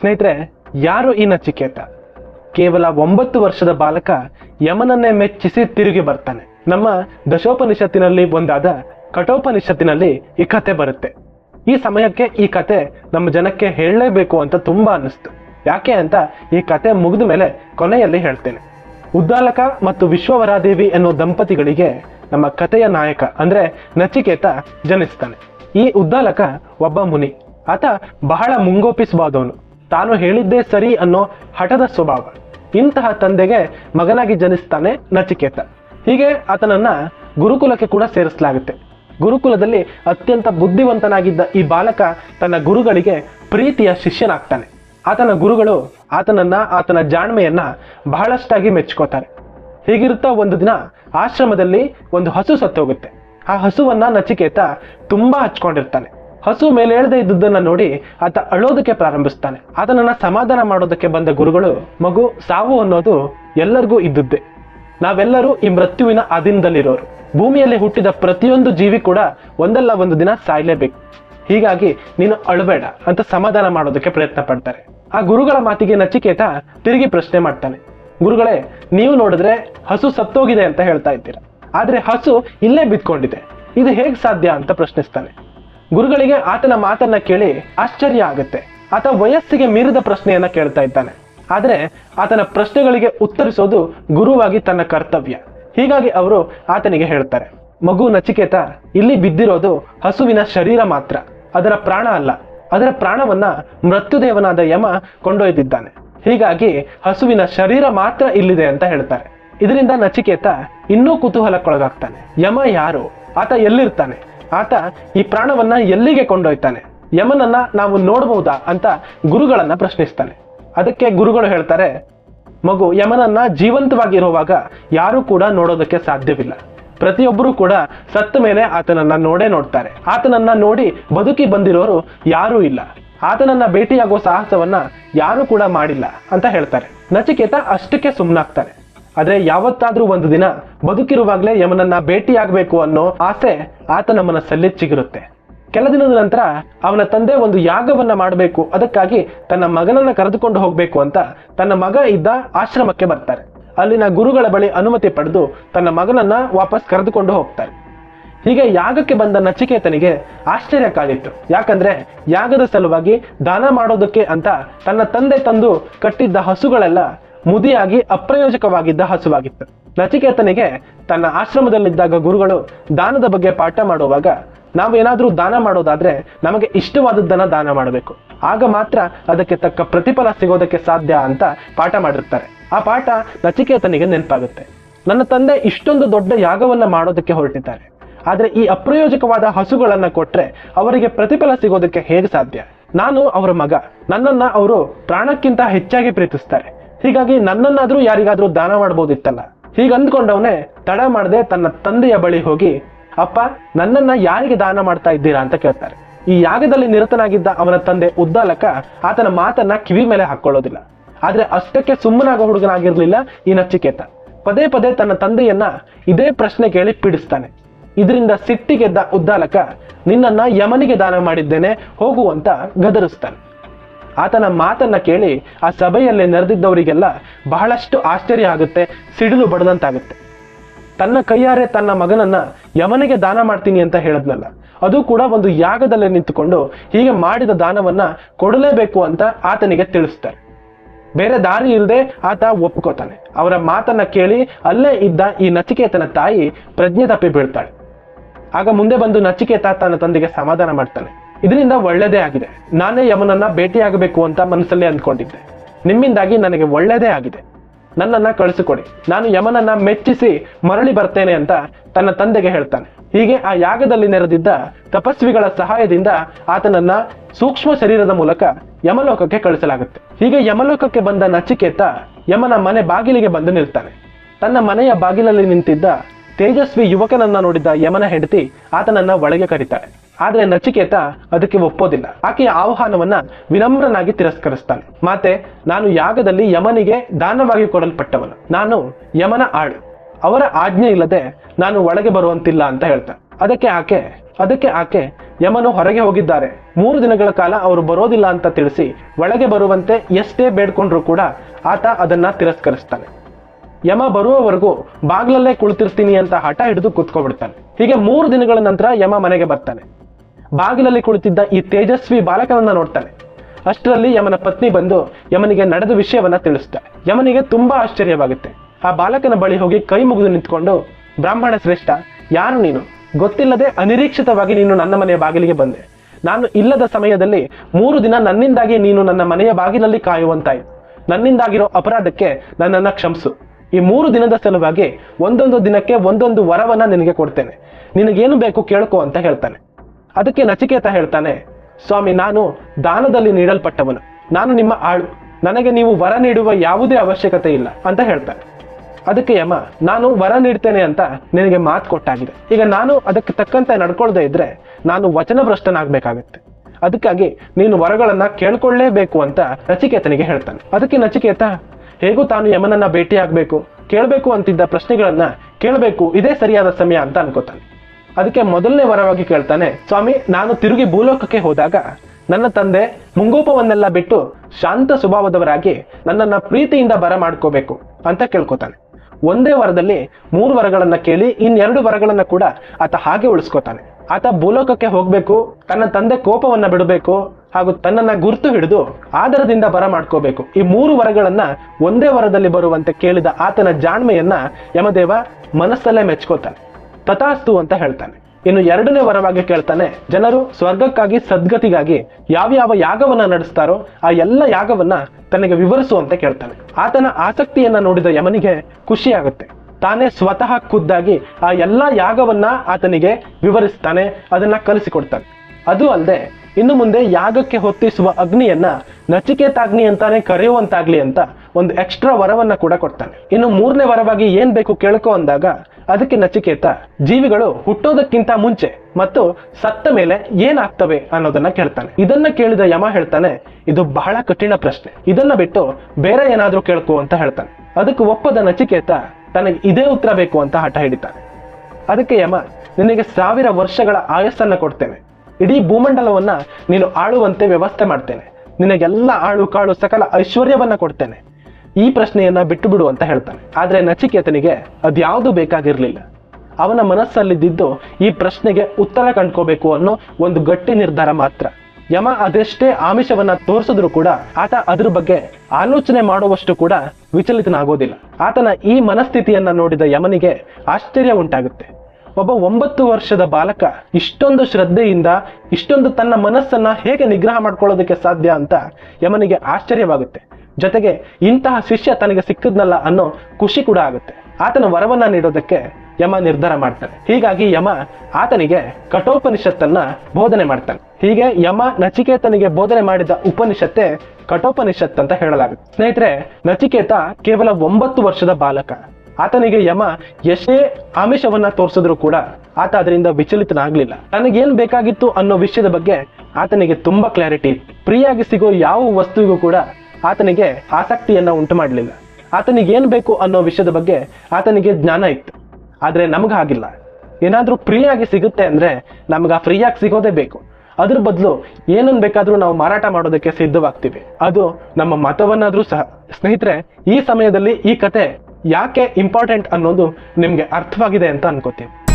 ಸ್ನೇಹಿತರೆ, ಯಾರು ಈ ನಚಿಕೇತ ಕೇವಲ ಒಂಬತ್ತು ವರ್ಷದ ಬಾಲಕ ಯಮನನ್ನೇ ಮೆಚ್ಚಿಸಿ ತಿರುಗಿ ಬರ್ತಾನೆ. ನಮ್ಮ ದಶೋಪನಿಷತ್ತಿನಲ್ಲಿ ಒಂದಾದ ಕಠೋಪನಿಷತ್ತಿನಲ್ಲಿ ಈ ಕತೆ ಬರುತ್ತೆ. ಈ ಸಮಯಕ್ಕೆ ಈ ಕತೆ ನಮ್ಮ ಜನಕ್ಕೆ ಹೇಳಲೇಬೇಕು ಅಂತ ತುಂಬಾ ಅನ್ನಿಸ್ತು. ಯಾಕೆ ಅಂತ ಈ ಕತೆ ಮುಗಿದ ಮೇಲೆ ಕೊನೆಯಲ್ಲಿ ಹೇಳ್ತೇನೆ. ಉದ್ದಾಲಕ ಮತ್ತು ವಿಶ್ವವರಾದೇವಿ ಎನ್ನುವ ದಂಪತಿಗಳಿಗೆ ನಮ್ಮ ಕಥೆಯ ನಾಯಕ, ಅಂದ್ರೆ ನಚಿಕೇತ, ಜನಿಸ್ತಾನೆ. ಈ ಉದ್ದಾಲಕ ಒಬ್ಬ ಮುನಿ. ಆತ ಬಹಳ ಮುಂಗೋಪಿಸಬಾದವನು. ತಾನು ಹೇಳಿದ್ದೇ ಸರಿ ಅನ್ನೋ ಹಠದ ಸ್ವಭಾವ. ಇಂತಹ ತಂದೆಗೆ ಮಗನಾಗಿ ಜನಿಸ್ತಾನೆ ನಚಿಕೇತ. ಹೀಗೆ ಆತನನ್ನ ಗುರುಕುಲಕ್ಕೆ ಕೂಡ ಸೇರಿಸಲಾಗುತ್ತೆ. ಗುರುಕುಲದಲ್ಲಿ ಅತ್ಯಂತ ಬುದ್ಧಿವಂತನಾಗಿದ್ದ ಈ ಬಾಲಕ ತನ್ನ ಗುರುಗಳಿಗೆ ಪ್ರೀತಿಯ ಶಿಷ್ಯನಾಗ್ತಾನೆ. ಆತನ ಗುರುಗಳು ಆತನನ್ನ ಆತನ ಜಾಣ್ಮೆಯನ್ನ ಬಹಳಷ್ಟಾಗಿ ಮೆಚ್ಕೋತಾರೆ. ಹೀಗಿರುತ್ತಾ ಒಂದು ದಿನ ಆಶ್ರಮದಲ್ಲಿ ಒಂದು ಹಸು ಸತ್ತೋಗುತ್ತೆ. ಆ ಹಸುವನ್ನ ನಚಿಕೇತ ತುಂಬಾ ಹಚ್ಕೊಂಡಿರ್ತಾನೆ. ಹಸು ಮೇಲೆ ಹೇಳ್ದೆ ಇದ್ದುದನ್ನ ನೋಡಿ ಆತ ಅಳೋದಕ್ಕೆ ಪ್ರಾರಂಭಿಸ್ತಾನೆ. ಆತನನ್ನ ಸಮಾಧಾನ ಮಾಡೋದಕ್ಕೆ ಬಂದ ಗುರುಗಳು, ಮಗು ಸಾವು ಅನ್ನೋದು ಎಲ್ಲರಿಗೂ ಇದ್ದುದ್ದೆ. ನಾವೆಲ್ಲರೂ ಈ ಮೃತ್ಯುವಿನ ಅಧೀನದಲ್ಲಿರೋರು. ಭೂಮಿಯಲ್ಲಿ ಹುಟ್ಟಿದ ಪ್ರತಿಯೊಂದು ಜೀವಿ ಕೂಡ ಒಂದಲ್ಲ ಒಂದು ದಿನ ಸಾಯ್ಲೇಬೇಕು. ಹೀಗಾಗಿ ನೀನು ಅಳಬೇಡ ಅಂತ ಸಮಾಧಾನ ಮಾಡೋದಕ್ಕೆ ಪ್ರಯತ್ನ ಪಡ್ತಾರೆ. ಆ ಗುರುಗಳ ಮಾತಿಗೆ ನಚಿಕೇತ ತಿರುಗಿ ಪ್ರಶ್ನೆ ಮಾಡ್ತಾನೆ. ಗುರುಗಳೇ, ನೀವು ನೋಡಿದ್ರೆ ಹಸು ಸತ್ತೋಗಿದೆ ಅಂತ ಹೇಳ್ತಾ ಇದ್ದೀರಾ. ಆದ್ರೆ ಹಸು ಇಲ್ಲೇ ಬಿದ್ಕೊಂಡಿದೆ. ಇದು ಹೇಗ್ ಸಾಧ್ಯ ಅಂತ ಪ್ರಶ್ನಿಸ್ತಾನೆ. ಗುರುಗಳಿಗೆ ಆತನ ಮಾತನ್ನ ಕೇಳಿ ಆಶ್ಚರ್ಯ ಆಗುತ್ತೆ. ಆತ ವಯಸ್ಸಿಗೆ ಮೀರಿದ ಪ್ರಶ್ನೆಯನ್ನ ಕೇಳ್ತಾ ಇದ್ದಾನೆ. ಆದ್ರೆ ಆತನ ಪ್ರಶ್ನೆಗಳಿಗೆ ಉತ್ತರಿಸೋದು ಗುರುವಾಗಿ ತನ್ನ ಕರ್ತವ್ಯ. ಹೀಗಾಗಿ ಅವರು ಆತನಿಗೆ ಹೇಳ್ತಾರೆ, ಮಗು ನಚಿಕೇತ, ಇಲ್ಲಿ ಬಿದ್ದಿರೋದು ಹಸುವಿನ ಶರೀರ ಮಾತ್ರ. ಅದರ ಪ್ರಾಣ ಅಲ್ಲ. ಅದರ ಪ್ರಾಣವನ್ನ ಮೃತ್ಯುದೇವನಾದ ಯಮ ಕೊಂಡೊಯ್ದಿದ್ದಾನೆ. ಹೀಗಾಗಿ ಹಸುವಿನ ಶರೀರ ಮಾತ್ರ ಇಲ್ಲಿದೆ ಅಂತ ಹೇಳ್ತಾರೆ. ಇದರಿಂದ ನಚಿಕೇತ ಇನ್ನೂ ಕುತೂಹಲಕ್ಕೊಳಗಾಗ್ತಾನೆ. ಯಮ ಯಾರು? ಆತ ಎಲ್ಲಿರ್ತಾನೆ? ಆತ ಈ ಪ್ರಾಣವನ್ನ ಎಲ್ಲಿಗೆ ಕೊಂಡೊಯ್ತಾನೆ? ಯಮನನ್ನ ನಾವು ನೋಡಬಹುದಾ ಅಂತ ಗುರುಗಳನ್ನ ಪ್ರಶ್ನಿಸ್ತಾನೆ. ಅದಕ್ಕೆ ಗುರುಗಳು ಹೇಳ್ತಾರೆ, ಮಗು, ಯಮನನ್ನ ಜೀವಂತವಾಗಿರುವಾಗ ಯಾರು ಕೂಡ ನೋಡೋದಕ್ಕೆ ಸಾಧ್ಯವಿಲ್ಲ. ಪ್ರತಿಯೊಬ್ಬರು ಕೂಡ ಸತ್ತ ಮೇಲೆ ಆತನನ್ನ ನೋಡೇ ನೋಡ್ತಾರೆ. ಆತನನ್ನ ನೋಡಿ ಬದುಕಿ ಬಂದಿರೋರು ಯಾರೂ ಇಲ್ಲ. ಆತನನ್ನ ಭೇಟಿಯಾಗೋ ಸಾಹಸವನ್ನ ಯಾರು ಕೂಡ ಮಾಡಿಲ್ಲ ಅಂತ ಹೇಳ್ತಾರೆ. ನಚಿಕೇತ ಅಷ್ಟಕ್ಕೆ ಸುಮ್ಮನಾಗ್ತಾನೆ ಆದ್ರೆ ಯಾವತ್ತಾದ್ರೂ ಒಂದು ದಿನ ಬದುಕಿರುವಾಗ್ಲೇ ಯಮನನ್ನ ಭೇಟಿಯಾಗಬೇಕು ಅನ್ನೋ ಆಸೆ ಆತನ ಮನಸ್ಸಲ್ಲಿ ಚಿಗಿರುತ್ತೆ. ಕೆಲ ದಿನದ ನಂತರ ಅವನ ತಂದೆ ಒಂದು ಯಾಗವನ್ನ ಮಾಡಬೇಕು, ಅದಕ್ಕಾಗಿ ತನ್ನ ಮಗನನ್ನ ಕರೆದುಕೊಂಡು ಹೋಗ್ಬೇಕು ಅಂತ ತನ್ನ ಮಗ ಇದ್ದ ಆಶ್ರಮಕ್ಕೆ ಬರ್ತಾರೆ. ಅಲ್ಲಿನ ಗುರುಗಳ ಬಳಿ ಅನುಮತಿ ಪಡೆದು ತನ್ನ ಮಗನನ್ನ ವಾಪಸ್ ಕರೆದುಕೊಂಡು ಹೋಗ್ತಾರೆ. ಹೀಗೆ ಯಾಗಕ್ಕೆ ಬಂದ ನಚಿಕೇತನಿಗೆ ಆಶ್ಚರ್ಯ ಕಾದಿತ್ತು ಯಾಕಂದ್ರೆ ಯಾಗದ ಸಲುವಾಗಿ ದಾನ ಮಾಡೋದಕ್ಕೆ ಅಂತ ತನ್ನ ತಂದೆ ತಂದು ಕಟ್ಟಿದ್ದ ಹಸುಗಳೆಲ್ಲ ಮುದಿಯಾಗಿ ಅಪ್ರಯೋಜಕವಾಗಿದ್ದ ಹಸುವಾಗಿತ್ತು. ನಚಿಕೇತನಿಗೆ ತನ್ನ ಆಶ್ರಮದಲ್ಲಿದ್ದಾಗ ಗುರುಗಳು ದಾನದ ಬಗ್ಗೆ ಪಾಠ ಮಾಡುವಾಗ, ನಾವೇನಾದ್ರೂ ದಾನ ಮಾಡೋದಾದ್ರೆ ನಮಗೆ ಇಷ್ಟವಾದದ್ದನ್ನ ದಾನ ಮಾಡಬೇಕು. ಆಗ ಮಾತ್ರ ಅದಕ್ಕೆ ತಕ್ಕ ಪ್ರತಿಫಲ ಸಿಗೋದಕ್ಕೆ ಸಾಧ್ಯ ಅಂತ ಪಾಠ ಮಾಡಿರ್ತಾರೆ. ಆ ಪಾಠ ನಚಿಕೇತನಿಗೆ ನೆನಪಾಗುತ್ತೆ. ನನ್ನ ತಂದೆ ಇಷ್ಟೊಂದು ದೊಡ್ಡ ಯಾಗವನ್ನ ಮಾಡೋದಕ್ಕೆ ಹೊರಟಿದ್ದಾರೆ. ಆದ್ರೆ ಈ ಅಪ್ರಯೋಜಕವಾದ ಹಸುಗಳನ್ನ ಕೊಟ್ರೆ ಅವರಿಗೆ ಪ್ರತಿಫಲ ಸಿಗೋದಕ್ಕೆ ಹೇಗೆ ಸಾಧ್ಯ? ನಾನು ಅವರ ಮಗ. ನನ್ನನ್ನ ಅವರು ಪ್ರಾಣಕ್ಕಿಂತ ಹೆಚ್ಚಾಗಿ ಪ್ರೀತಿಸ್ತಾರೆ. ಹೀಗಾಗಿ ನನ್ನನ್ನಾದ್ರೂ ಯಾರಿಗಾದ್ರೂ ದಾನ ಮಾಡ್ಬೋದಿತ್ತಲ್ಲ. ಹೀಗೆ ಅಂದ್ಕೊಂಡವನೇ ತಡ ಮಾಡದೆ ತನ್ನ ತಂದೆಯ ಬಳಿ ಹೋಗಿ, ಅಪ್ಪ, ನನ್ನನ್ನ ಯಾರಿಗೆ ದಾನ ಮಾಡ್ತಾ ಇದ್ದೀರಾ ಅಂತ ಕೇಳ್ತಾರೆ. ಈ ಯಾಗದಲ್ಲಿ ನಿರತನಾಗಿದ್ದ ಅವನ ತಂದೆ ಉದ್ದಾಲಕ ಆತನ ಮಾತನ್ನ ಕಿವಿ ಮೇಲೆ ಹಾಕೊಳ್ಳೋದಿಲ್ಲ ಆದ್ರೆ ಅಷ್ಟಕ್ಕೆ ಸುಮ್ಮನಾಗೋ ಹುಡುಗನಾಗಿರ್ಲಿಲ್ಲ ಈ ನಚಿಕೇತ. ಪದೇ ಪದೇ ತನ್ನ ತಂದೆಯನ್ನ ಇದೇ ಪ್ರಶ್ನೆ ಕೇಳಿ ಪೀಡಿಸ್ತಾನೆ. ಇದರಿಂದ ಸಿಟ್ಟಿಗೆದ್ದ ಉದ್ದಾಲಕ, ನಿನ್ನನ್ನ ಯಮನಿಗೆ ದಾನ ಮಾಡಿದ್ದೇನೆ ಹೋಗುವಂತ ಗದರಿಸ್ತಾನೆ. ಆತನ ಮಾತನ್ನ ಕೇಳಿ ಆ ಸಭೆಯಲ್ಲಿ ನೆರೆದಿದ್ದವರಿಗೆಲ್ಲ ಬಹಳಷ್ಟು ಆಶ್ಚರ್ಯ ಆಗುತ್ತೆ, ಸಿಡಿಲು ಬಡದಂತಾಗುತ್ತೆ. ತನ್ನ ಕೈಯಾರೆ ತನ್ನ ಮಗನನ್ನ ಯಮನಿಗೆ ದಾನ ಮಾಡ್ತೀನಿ ಅಂತ ಹೇಳದ್ನಲ್ಲ, ಅದು ಕೂಡ ಒಂದು ಯಾಗದಲ್ಲೇ ನಿಂತುಕೊಂಡು ಹೀಗೆ ಮಾಡಿದ ದಾನವನ್ನ ಕೊಡಲೇಬೇಕು ಅಂತ ಆತನಿಗೆ ತಿಳಿಸ್ತಾರೆ. ಬೇರೆ ದಾರಿ ಇಲ್ಲದೆ ಆತ ಒಪ್ಕೋತಾನೆ. ಅವರ ಮಾತನ್ನ ಕೇಳಿ ಅಲ್ಲೇ ಇದ್ದ ಈ ನಚಿಕೇತನ ತಾಯಿ ಪ್ರಜ್ಞೆ ತಪ್ಪಿ ಬೀಳ್ತಾಳೆ. ಆಗ ಮುಂದೆ ಬಂದು ನಚಿಕೇತ ತನ್ನ ತಂದೆಗೆ ಸಮಾಧಾನ ಮಾಡ್ತಾನೆ. ಇದರಿಂದ ಒಳ್ಳೇದೇ ಆಗಿದೆ. ನಾನೇ ಯಮನನ್ನ ಭೇಟಿಯಾಗಬೇಕು ಅಂತ ಮನಸ್ಸಲ್ಲಿ ಅಂದ್ಕೊಂಡಿದ್ದೆ. ನಿಮ್ಮಿಂದಾಗಿ ನನಗೆ ಒಳ್ಳೇದೇ ಆಗಿದೆ. ನನ್ನನ್ನ ಕಳಿಸಿಕೊಡಿ. ನಾನು ಯಮನನ್ನ ಮೆಚ್ಚಿಸಿ ಮರಳಿ ಬರ್ತೇನೆ ಅಂತ ತನ್ನ ತಂದೆಗೆ ಹೇಳ್ತಾನೆ. ಹೀಗೆ ಆ ಯಾಗದಲ್ಲಿ ನೆರೆದಿದ್ದ ತಪಸ್ವಿಗಳ ಸಹಾಯದಿಂದ ಆತನನ್ನ ಸೂಕ್ಷ್ಮ ಶರೀರದ ಮೂಲಕ ಯಮಲೋಕಕ್ಕೆ ಕಳಿಸಲಾಗುತ್ತೆ. ಹೀಗೆ ಯಮಲೋಕಕ್ಕೆ ಬಂದ ನಚಿಕೇತ ಯಮನ ಮನೆ ಬಾಗಿಲಿಗೆ ಬಂದು ನಿಲ್ತಾನೆ. ತನ್ನ ಮನೆಯ ಬಾಗಿಲಲ್ಲಿ ನಿಂತಿದ್ದ ತೇಜಸ್ವಿ ಯುವಕನನ್ನ ನೋಡಿದ್ದ ಯಮನ ಹೆಂಡತಿ ಆತನನ್ನ ಒಳಗೆ ಕರೀತಾಳೆ. ಆದ್ರೆ ನಚಿಕೇತ ಅದಕ್ಕೆ ಒಪ್ಪೋದಿಲ್ಲ. ಆಕೆಯ ಆಹ್ವಾನವನ್ನ ವಿನಮ್ರನಾಗಿ ತಿರಸ್ಕರಿಸ್ತಾನೆ. ಮಾತೆ, ನಾನು ಯಾಗದಲ್ಲಿ ಯಮನಿಗೆ ದಾನವಾಗಿ ಕೊಡಲ್ಪಟ್ಟವನು. ನಾನು ಯಮನ ಆಳು. ಅವರ ಆಜ್ಞೆ ಇಲ್ಲದೆ ನಾನು ಒಳಗೆ ಬರುವಂತಿಲ್ಲ ಅಂತ ಹೇಳ್ತಾನೆ ಅದಕ್ಕೆ ಆಕೆ ಅದಕ್ಕೆ ಆಕೆ ಯಮನು ಹೊರಗೆ ಹೋಗಿದ್ದಾರೆ. ಮೂರು ದಿನಗಳ ಕಾಲ ಅವರು ಬರೋದಿಲ್ಲ ಅಂತ ತಿಳಿಸಿ ಒಳಗೆ ಬರುವಂತೆ ಎಷ್ಟೇ ಬೇಡ್ಕೊಂಡ್ರು ಕೂಡ ಆತ ಅದನ್ನ ತಿರಸ್ಕರಿಸ್ತಾನೆ. ಯಮ ಬರುವವರೆಗೂ ಬಾಗ್ಲಲ್ಲೇ ಕುಳಿತಿರ್ತೀನಿ ಅಂತ ಹಠ ಹಿಡಿದು ಕುತ್ಕೊಬಿಡ್ತಾನೆ. ಹೀಗೆ ಮೂರು ದಿನಗಳ ನಂತರ ಯಮ ಮನೆಗೆ ಬರ್ತಾನೆ. ಬಾಗಿಲಲ್ಲಿ ಕುಳಿತಿದ್ದ ಈ ತೇಜಸ್ವಿ ಬಾಲಕನನ್ನ ನೋಡ್ತಾನೆ. ಅಷ್ಟರಲ್ಲಿ ಯಮನ ಪತ್ನಿ ಬಂದು ಯಮನಿಗೆ ನಡೆದ ವಿಷಯವನ್ನ ತಿಳಿಸ್ತಾಳೆ ಯಮನಿಗೆ ತುಂಬಾ ಆಶ್ಚರ್ಯವಾಗುತ್ತೆ. ಆ ಬಾಲಕನ ಬಳಿ ಹೋಗಿ ಕೈ ಮುಗಿದು ನಿಂತ್ಕೊಂಡು, ಬ್ರಾಹ್ಮಣ ಶ್ರೇಷ್ಠ, ಯಾರು ನೀನು? ಗೊತ್ತಿಲ್ಲದೆ ಅನಿರೀಕ್ಷಿತವಾಗಿ ನೀನು ನನ್ನ ಮನೆಯ ಬಾಗಿಲಿಗೆ ಬಂದೆ. ನಾನು ಇಲ್ಲದ ಸಮಯದಲ್ಲಿ ಮೂರು ದಿನ ನನ್ನಿಂದಾಗಿ ನೀನು ನನ್ನ ಮನೆಯ ಬಾಗಿಲಲ್ಲಿ ಕಾಯುವಂತಾಯಿತು. ನನ್ನಿಂದಾಗಿರೋ ಅಪರಾಧಕ್ಕೆ ನನ್ನನ್ನ ಕ್ಷಮಿಸು. ಈ ಮೂರು ದಿನದ ಸಲುವಾಗಿ ಒಂದೊಂದು ದಿನಕ್ಕೆ ಒಂದೊಂದು ವರವನ್ನ ನಿನಗೆ ಕೊಡ್ತೇನೆ. ನಿನಗೇನು ಬೇಕು ಕೇಳ್ಕೊ ಅಂತ ಹೇಳ್ತಾನೆ. ಅದಕ್ಕೆ ನಚಿಕೇತ ಹೇಳ್ತಾನೆ. ಸ್ವಾಮಿ, ನಾನು ದಾನದಲ್ಲಿ ನೀಡಲ್ಪಟ್ಟವನು. ನಾನು ನಿಮ್ಮ ಆಳು. ನನಗೆ ನೀವು ವರ ನೀಡುವ ಯಾವುದೇ ಅವಶ್ಯಕತೆ ಇಲ್ಲ ಅಂತ ಹೇಳ್ತಾನೆ. ಅದಕ್ಕೆ ಯಮ, ನಾನು ವರ ನೀಡ್ತೇನೆ ಅಂತ ನಿನಗೆ ಮಾತು ಕೊಟ್ಟಾಗಿದೆ. ಈಗ ನಾನು ಅದಕ್ಕೆ ತಕ್ಕಂತೆ ನಡ್ಕೊಳ್ದೇ ಇದ್ರೆ ನಾನು ವಚನಭ್ರಷ್ಟನಾಗಬೇಕಾಗತ್ತೆ. ಅದಕ್ಕಾಗಿ ನೀನು ವರಗಳನ್ನ ಕೇಳ್ಕೊಳ್ಳೇಬೇಕು ಅಂತ ನಚಿಕೇತನಿಗೆ ಹೇಳ್ತಾನೆ. ಅದಕ್ಕೆ ನಚಿಕೇತ, ಹೇಗೂ ತಾನು ಯಮನನ್ನ ಭೇಟಿ ಆಗ್ಬೇಕು ಕೇಳಬೇಕು ಅಂತಿದ್ದ ಪ್ರಶ್ನೆಗಳನ್ನ ಕೇಳಬೇಕು. ಇದೇ ಸರಿಯಾದ ಸಮಯ ಅಂತ ಅನ್ಕೋತಾನೆ. ಅದಕ್ಕೆ ಮೊದಲನೇ ವರವಾಗಿ ಕೇಳ್ತಾನೆ, ಸ್ವಾಮಿ, ನಾನು ತಿರುಗಿ ಭೂಲೋಕಕ್ಕೆ ಹೋದಾಗ ನನ್ನ ತಂದೆ ಮುಂಗೋಪವನ್ನೆಲ್ಲ ಬಿಟ್ಟು ಶಾಂತ ಸ್ವಭಾವದವರಾಗಿ ನನ್ನನ್ನ ಪ್ರೀತಿಯಿಂದ ಬರ ಮಾಡ್ಕೋಬೇಕು ಅಂತ ಕೇಳ್ಕೊತಾನೆ. ಒಂದೇ ವರದಲ್ಲಿ ಮೂರು ವರಗಳನ್ನ ಕೇಳಿ ಇನ್ನೆರಡು ವರಗಳನ್ನ ಕೂಡ ಆತ ಹಾಗೆ ಉಳಿಸ್ಕೋತಾನೆ. ಆತ ಭೂಲೋಕಕ್ಕೆ ಹೋಗ್ಬೇಕು, ತನ್ನ ತಂದೆ ಕೋಪವನ್ನ ಬಿಡಬೇಕು ಹಾಗೂ ತನ್ನನ್ನ ಗುರ್ತು ಹಿಡಿದು ಆದರದಿಂದ ಬರ ಮಾಡ್ಕೋಬೇಕು. ಈ ಮೂರು ವರಗಳನ್ನ ಒಂದೇ ವರದಲ್ಲಿ ಬರುವಂತೆ ಕೇಳಿದ ಆತನ ಜಾಣ್ಮೆಯನ್ನ ಯಮದೇವ ಮನಸ್ಸಲ್ಲೇ ಮೆಚ್ಕೋತಾನೆ. ತಥಾಸ್ತು ಅಂತ ಹೇಳ್ತಾನೆ. ಇನ್ನು ಎರಡನೇ ವರವಾಗಿ ಕೇಳ್ತಾನೆ, ಜನರು ಸ್ವರ್ಗಕ್ಕಾಗಿ ಸದ್ಗತಿಗಾಗಿ ಯಾವ್ಯಾವ ಯಾಗವನ್ನ ನಡೆಸ್ತಾರೋ ಆ ಎಲ್ಲ ಯಾಗವನ್ನ ತನಗೆ ವಿವರಿಸು ಅಂತ ಕೇಳ್ತಾನೆ. ಆತನ ಆಸಕ್ತಿಯನ್ನ ನೋಡಿದ ಯಮನಿಗೆ ಖುಷಿ ಆಗುತ್ತೆ. ತಾನೇ ಸ್ವತಃ ಖುದ್ದಾಗಿ ಆ ಎಲ್ಲ ಯಾಗವನ್ನ ಆತನಿಗೆ ವಿವರಿಸ್ತಾನೆ, ಅದನ್ನ ಕಲಿಸಿಕೊಡ್ತಾನೆ. ಅದು ಅಲ್ಲದೆ, ಇನ್ನು ಮುಂದೆ ಯಾಗಕ್ಕೆ ಹೊತ್ತಿಸುವ ಅಗ್ನಿಯನ್ನ ನಚಿಕೇತಾಗ್ನಿ ಅಂತಾನೆ ಕರೆಯುವಂತಾಗ್ಲಿ ಅಂತ ಒಂದು ಎಕ್ಸ್ಟ್ರಾ ವರವನ್ನ ಕೂಡ ಕೊಡ್ತಾನೆ. ಇನ್ನು ಮೂರನೇ ವರವಾಗಿ ಏನ್ ಬೇಕು ಕೇಳ್ಕೊ ಅಂದಾಗ ಅದಕ್ಕೆ ನಚಿಕೇತ, ಜೀವಿಗಳು ಹುಟ್ಟೋದಕ್ಕಿಂತ ಮುಂಚೆ ಮತ್ತು ಸತ್ತ ಮೇಲೆ ಏನಾಗ್ತವೆ ಅನ್ನೋದನ್ನ ಕೇಳ್ತಾನೆ. ಇದನ್ನ ಕೇಳಿದ ಯಮ ಹೇಳ್ತಾನೆ, ಇದು ಬಹಳ ಕಠಿಣ ಪ್ರಶ್ನೆ. ಇದನ್ನ ಬಿಟ್ಟು ಬೇರೆ ಏನಾದ್ರೂ ಕೇಳ್ಕೊ ಅಂತ ಹೇಳ್ತಾನೆ. ಅದಕ್ಕೆ ಒಪ್ಪದ ನಚಿಕೇತ, ತನಗೆ ಇದೇ ಉತ್ತರ ಬೇಕು ಅಂತ ಹಠ ಹಿಡಿತಾನೆ. ಅದಕ್ಕೆ ಯಮ, ನಿನಗೆ ಸಾವಿರ ವರ್ಷಗಳ ಆಯಸ್ಸನ್ನ ಕೊಡ್ತೇನೆ. ಇಡೀ ಭೂಮಂಡಲವನ್ನ ನೀನು ಆಳುವಂತೆ ವ್ಯವಸ್ಥೆ ಮಾಡ್ತೇನೆ. ನಿನಗೆಲ್ಲ ಆಳು ಕಾಳು ಸಕಲ ಐಶ್ವರ್ಯವನ್ನ ಕೊಡ್ತೇನೆ. ಈ ಪ್ರಶ್ನೆಯನ್ನ ಬಿಟ್ಟು ಬಿಡು ಅಂತ ಹೇಳ್ತಾನೆ. ಆದ್ರೆ ನಚಿಕೇತನಿಗೆ ಅದ್ಯಾವುದು ಬೇಕಾಗಿರ್ಲಿಲ್ಲ. ಅವನ ಮನಸ್ಸಲ್ಲಿದ್ದು ಈ ಪ್ರಶ್ನೆಗೆ ಉತ್ತರ ಕಂಡ್ಕೋಬೇಕು ಅನ್ನೋ ಒಂದು ಗಟ್ಟಿ ನಿರ್ಧಾರ ಮಾತ್ರ. ಯಮ ಅದೆಷ್ಟೇ ಆಮಿಷವನ್ನ ತೋರಿಸಿದ್ರು ಕೂಡ ಆತ ಅದ್ರ ಬಗ್ಗೆ ಆಲೋಚನೆ ಮಾಡುವಷ್ಟು ಕೂಡ ವಿಚಲಿತನಾಗೋದಿಲ್ಲ. ಆತನ ಈ ಮನಸ್ಥಿತಿಯನ್ನ ನೋಡಿದ ಯಮನಿಗೆ ಆಶ್ಚರ್ಯ ಉಂಟಾಗುತ್ತೆ. ಒಬ್ಬ ಒಂಬತ್ತು ವರ್ಷದ ಬಾಲಕ ಇಷ್ಟೊಂದು ಶ್ರದ್ಧೆಯಿಂದ ಇಷ್ಟೊಂದು ತನ್ನ ಮನಸ್ಸನ್ನ ಹೇಗೆ ನಿಗ್ರಹ ಮಾಡ್ಕೊಳ್ಳೋದಕ್ಕೆ ಸಾಧ್ಯ ಅಂತ ಯಮನಿಗೆ ಆಶ್ಚರ್ಯವಾಗುತ್ತೆ. ಜೊತೆಗೆ ಇಂತಹ ಶಿಷ್ಯ ತನಗೆ ಸಿಕ್ಕಿದ್ನಲ್ಲ ಅನ್ನೋ ಖುಷಿ ಕೂಡ ಆಗುತ್ತೆ. ಆತನ ವರವನ್ನ ನೀಡೋದಕ್ಕೆ ಯಮ ನಿರ್ಧಾರ ಮಾಡ್ತಾನೆ. ಹೀಗಾಗಿ ಯಮ ಆತನಿಗೆ ಕಠೋಪನಿಷತ್ತನ್ನ ಬೋಧನೆ ಮಾಡ್ತಾನೆ. ಹೀಗೆ ಯಮ ನಚಿಕೇತನಿಗೆ ಬೋಧನೆ ಮಾಡಿದ ಉಪನಿಷತ್ತೆ ಕಠೋಪನಿಷತ್ ಅಂತ ಹೇಳಲಾಗುತ್ತೆ. ಸ್ನೇಹಿತರೆ, ನಚಿಕೇತ ಕೇವಲ ಒಂಬತ್ತು ವರ್ಷದ ಬಾಲಕ. ಆತನಿಗೆ ಯಮ ಎಷ್ಟೇ ಆಮಿಷವನ್ನ ತೋರಿಸಿದ್ರು ಕೂಡ ಆತ ಅದರಿಂದ ವಿಚಲಿತನಾಗ್ಲಿಲ್ಲ. ತನಗೇನ್ ಬೇಕಾಗಿತ್ತು ಅನ್ನೋ ವಿಷಯದ ಬಗ್ಗೆ ಆತನಿಗೆ ತುಂಬಾ ಕ್ಲಾರಿಟಿ ಫ್ರೀಯಾಗಿ ಸಿಗೋ ಯಾವ ವಸ್ತುವಿಗೂ ಕೂಡ ಆತನಿಗೆ ಆಸಕ್ತಿಯನ್ನ ಉಂಟು ಮಾಡಲಿಲ್ಲ ಆತನಿಗೆ ಏನ್ ಬೇಕು ಅನ್ನೋ ವಿಷಯದ ಬಗ್ಗೆ ಆತನಿಗೆ ಜ್ಞಾನ ಇತ್ತು. ಆದ್ರೆ ನಮಗಾಗಿಲ್ಲ ಏನಾದ್ರೂ ಫ್ರೀಯಾಗಿ ಸಿಗುತ್ತೆ ಅಂದ್ರೆ ನಮ್ಗೆ ಆ ಫ್ರೀಯಾಗಿ ಸಿಗೋದೇ ಬೇಕು. ಅದ್ರ ಬದಲು ಏನನ್ ಬೇಕಾದ್ರೂ ನಾವು ಮಾರಾಟ ಮಾಡೋದಕ್ಕೆ ಸಿದ್ಧವಾಗ್ತೀವಿ. ಅದು ನಮ್ಮ ಮತವನ್ನಾದ್ರೂ ಸಹ. ಸ್ನೇಹಿತರೆ, ಈ ಸಮಯದಲ್ಲಿ ಈ ಕತೆ ಯಾಕೆ ಇಂಪಾರ್ಟೆಂಟ್ ಅನ್ನೋದು ನಿಮ್ಗೆ ಅರ್ಥವಾಗಿದೆ ಅಂತ ಅನ್ಕೋತೀವಿ